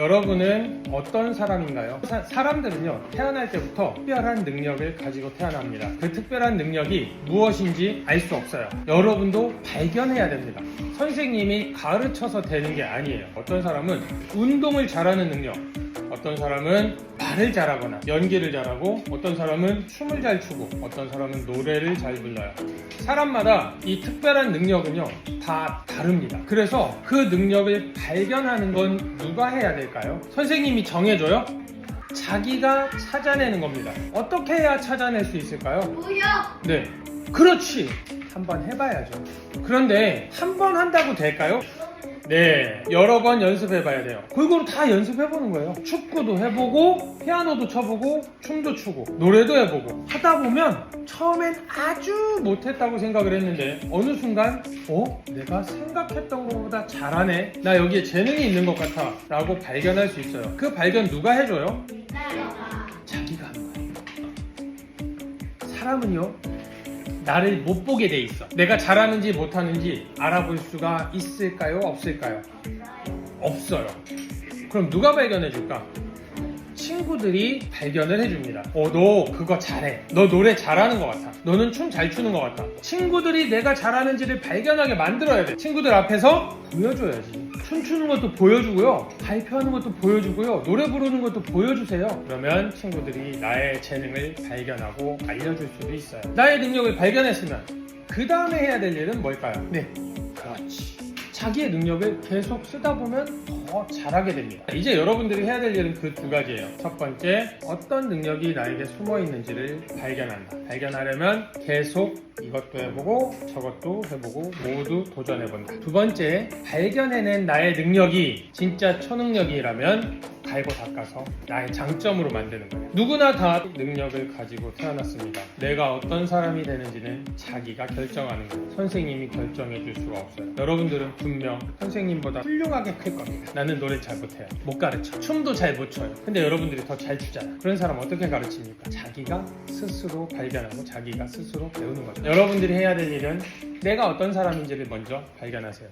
여러분은 어떤 사람인가요? 사, 사람들은요, 태어날 때부터 특별한 능력을 가지고 태어납니다. 그 특별한 능력이 무엇인지 알 수 없어요. 여러분도 발견해야 됩니다. 선생님이 가르쳐서 되는 게 아니에요. 어떤 사람은 운동을 잘하는 능력, 어떤 사람은 말을 잘하거나 연기를 잘하고 어떤 사람은 춤을 잘 추고 어떤 사람은 노래를 잘 불러요. 사람마다 이 특별한 능력은요 다 다릅니다. 그래서 그 능력을 발견하는 건 누가 해야 될까요? 선생님이 정해줘요? 자기가 찾아내는 겁니다. 어떻게 해야 찾아낼 수 있을까요? 뭐야? 네. 그렇지. 한번 해봐야죠. 그런데 한 번 한다고 될까요? 네. 여러 번 연습해봐야 돼요. 골고루 다 연습해보는 거예요. 축구도 해보고, 피아노도 쳐보고, 춤도 추고, 노래도 해보고. 하다 보면 처음엔 아주 못했다고 생각을 했는데, 어느 순간, 어? 내가 생각했던 것보다 잘하네? 나 여기에 재능이 있는 것 같아. 라고 발견할 수 있어요. 그 발견 누가 해줘요? 자기가 하는 거예요. 사람은요, 나를 못 보게 돼 있어. 내가 잘하는지 못하는지 알아볼 수가 있을까요? 없을까요? 없어요. 그럼 누가 발견해 줄까? 친구들이 발견을 해줍니다. 어, 너 그거 잘해. 너 노래 잘하는 것 같아. 너는 춤 잘 추는 것 같아. 친구들이 내가 잘하는지를 발견하게 만들어야 돼. 친구들 앞에서 보여줘야지. 춤추는 것도 보여주고요. 발표하는 것도 보여주고요. 노래 부르는 것도 보여주세요. 그러면 친구들이 나의 재능을 발견하고 알려줄 수도 있어요. 나의 능력을 발견했으면 그 다음에 해야 될 일은 뭘까요? 네. 그렇지. 자기의 능력을 계속 쓰다 보면 더 잘하게 됩니다. 이제 여러분들이 해야 될 일은 그 두 가지예요. 첫 번째, 어떤 능력이 나에게 숨어 있는지를 발견한다. 발견하려면 계속 이것도 해보고 저것도 해보고 모두 도전해본다. 두 번째, 발견해낸 나의 능력이 진짜 초능력이라면 갈고 닦아서 나의 장점으로 만드는 거예요. 누구나 다 능력을 가지고 태어났습니다. 내가 어떤 사람이 되는지는 자기가 결정하는 거예요. 선생님이 결정해 줄 수가 없어요. 여러분들은 분명 선생님보다 훌륭하게 클 겁니다. 나는 노래 잘 못해요. 못 가르쳐. 춤도 잘 못 춰요. 근데 여러분들이 더 잘 추잖아. 그런 사람 어떻게 가르칩니까? 자기가 스스로 발견하고 자기가 스스로 배우는 거죠. 여러분들이 해야 될 일은 내가 어떤 사람인지를 먼저 발견하세요.